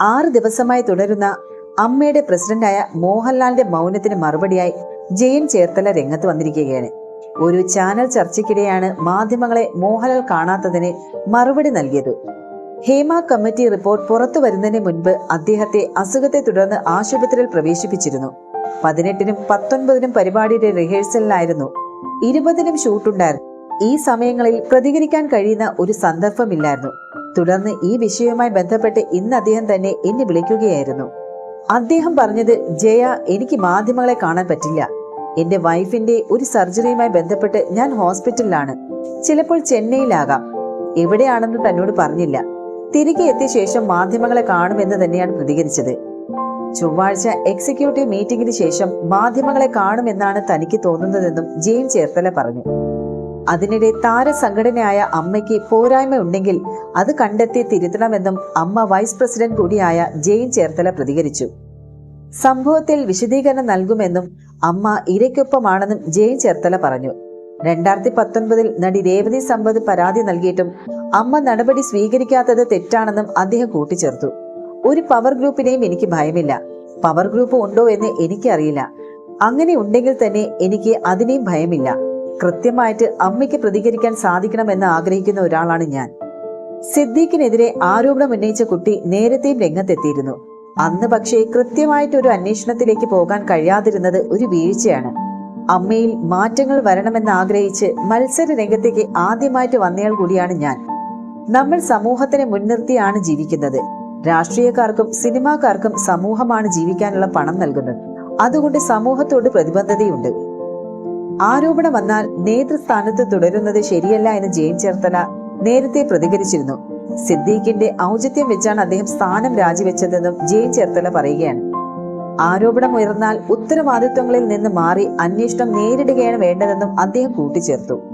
ആറ് ദിവസമായി തുടരുന്ന അമ്മയുടെ പ്രസിഡന്റായ മോഹൻലാലിന്റെ മൗനത്തിന് മറുപടിയായി ജയൻ ചേർത്തല രംഗത്ത് വന്നിരിക്കുകയാണ്. ഒരു ചാനൽ ചർച്ചയ്ക്കിടെയാണ് മാധ്യമങ്ങളെ മോഹൻലാൽ കാണാത്തതിന് മറുപടി നൽകിയത്. ഹേമ കമ്മിറ്റി റിപ്പോർട്ട് പുറത്തു വരുന്നതിന് മുൻപ് അദ്ദേഹത്തെ അസുഖത്തെ തുടർന്ന് ആശുപത്രിയിൽ പ്രവേശിപ്പിച്ചിരുന്നു. പതിനെട്ടിനും പത്തൊൻപതിനും പരിപാടിയുടെ റിഹേഴ്സലിലായിരുന്നു ഇരുപതിനും ഷൂട്ടുണ്ടായിരുന്നു ഈ സമയങ്ങളിൽ പ്രതികരിക്കാൻ കഴിയുന്ന ഒരു സന്ദർഭമില്ലായിരുന്നു. തുടർന്ന് ഈ വിഷയവുമായി ബന്ധപ്പെട്ട് ഇന്ന് അദ്ദേഹം തന്നെ എന്നെ വിളിക്കുകയായിരുന്നു. അദ്ദേഹം പറഞ്ഞത് ജയ എനിക്ക് മാധ്യമങ്ങളെ കാണാൻ പറ്റില്ല. എന്റെ വൈഫിന്റെ ഒരു സർജറിയുമായി ബന്ധപ്പെട്ട് ഞാൻ ഹോസ്പിറ്റലിലാണ്. ചിലപ്പോൾ ചെന്നൈയിലാകാം. എവിടെയാണെന്ന് തന്നോട് പറഞ്ഞില്ല. തിരികെ എത്തിയ ശേഷം മാധ്യമങ്ങളെ കാണുമെന്ന് തന്നെയാണ് പ്രതികരിച്ചത്. ചൊവ്വാഴ്ച എക്സിക്യൂട്ടീവ് മീറ്റിംഗിന് ശേഷം മാധ്യമങ്ങളെ കാണുമെന്നാണ് തനിക്ക് തോന്നുന്നതെന്നും ജെയിൻ ചേർത്തല പറഞ്ഞു. അതിനിടെ താരസംഘടനയായ അമ്മയ്ക്ക് പോരായ്മ ഉണ്ടെങ്കിൽ അത് കണ്ടെത്തി തിരുത്തണമെന്നും അമ്മ വൈസ് പ്രസിഡന്റ് കൂടിയായ ജെയിൻ ചേർത്തല പ്രതികരിച്ചു. സംഭവത്തിൽ വിശദീകരണം നൽകുമെന്നും അമ്മ ഇരയ്ക്കൊപ്പമാണെന്നും ജെയിൻ ചേർത്തല പറഞ്ഞു. രണ്ടായിരത്തി പത്തൊൻപതിൽ നടി രേവതി സമ്പത്ത് പരാതി നൽകിയിട്ടും അമ്മ നടപടി സ്വീകരിക്കാത്തത് തെറ്റാണെന്നും അദ്ദേഹം കൂട്ടിച്ചേർത്തു. ഒരു പവർ ഗ്രൂപ്പിനെയും എനിക്ക് ഭയമില്ല. പവർ ഗ്രൂപ്പ് ഉണ്ടോ എന്ന് എനിക്കറിയില്ല. അങ്ങനെ ഉണ്ടെങ്കിൽ തന്നെ എനിക്ക് അതിനെയും ഭയമില്ല. കൃത്യമായിട്ട് അമ്മയ്ക്ക് പ്രതികരിക്കാൻ സാധിക്കണം എന്ന് ആഗ്രഹിക്കുന്ന ഒരാളാണ് ഞാൻ. സിദ്ദീഖിനെതിരെ ആരോപണം ഉന്നയിച്ച കുട്ടി നേരത്തെയും രംഗത്തെത്തിയിരുന്നു. അന്ന് പക്ഷേ കൃത്യമായിട്ട് ഒരു അന്വേഷണത്തിലേക്ക് പോകാൻ കഴിയാതിരുന്നത് ഒരു വീഴ്ചയാണ്. അമ്മയിൽ മാറ്റങ്ങൾ വരണമെന്ന് ആഗ്രഹിച്ച് മത്സര രംഗത്തേക്ക് ആദ്യമായിട്ട് വന്നയാൾ കൂടിയാണ് ഞാൻ. നമ്മൾ സമൂഹത്തിനെ മുൻനിർത്തിയാണ് ജീവിക്കുന്നത്. രാഷ്ട്രീയക്കാർക്കും സിനിമാക്കാർക്കും സമൂഹമാണ് ജീവിക്കാനുള്ള പണം നൽകുന്നത്. അതുകൊണ്ട് സമൂഹത്തോട് പ്രതിബദ്ധതയുണ്ട്. ആരോപണം വന്നാൽ നേതൃസ്ഥാനത്ത് തുടരുന്നത് ശരിയല്ല എന്ന് ജെയിൻ ചേർത്തല നേരത്തെ പ്രതികരിച്ചിരുന്നു. സിദ്ദീഖിന്റെ ഔചിത്യം വെച്ചാണ് അദ്ദേഹം സ്ഥാനം രാജിവെച്ചതെന്നും ജെയിൻ ചേർത്തല പറയുകയാണ്. ആരോപണം ഉയർന്നാൽ ഉത്തരവാദിത്വങ്ങളിൽ നിന്ന് മാറി അന്വേഷണം നേരിടുകയാണ് വേണ്ടതെന്നും അദ്ദേഹം കൂട്ടിച്ചേർത്തു.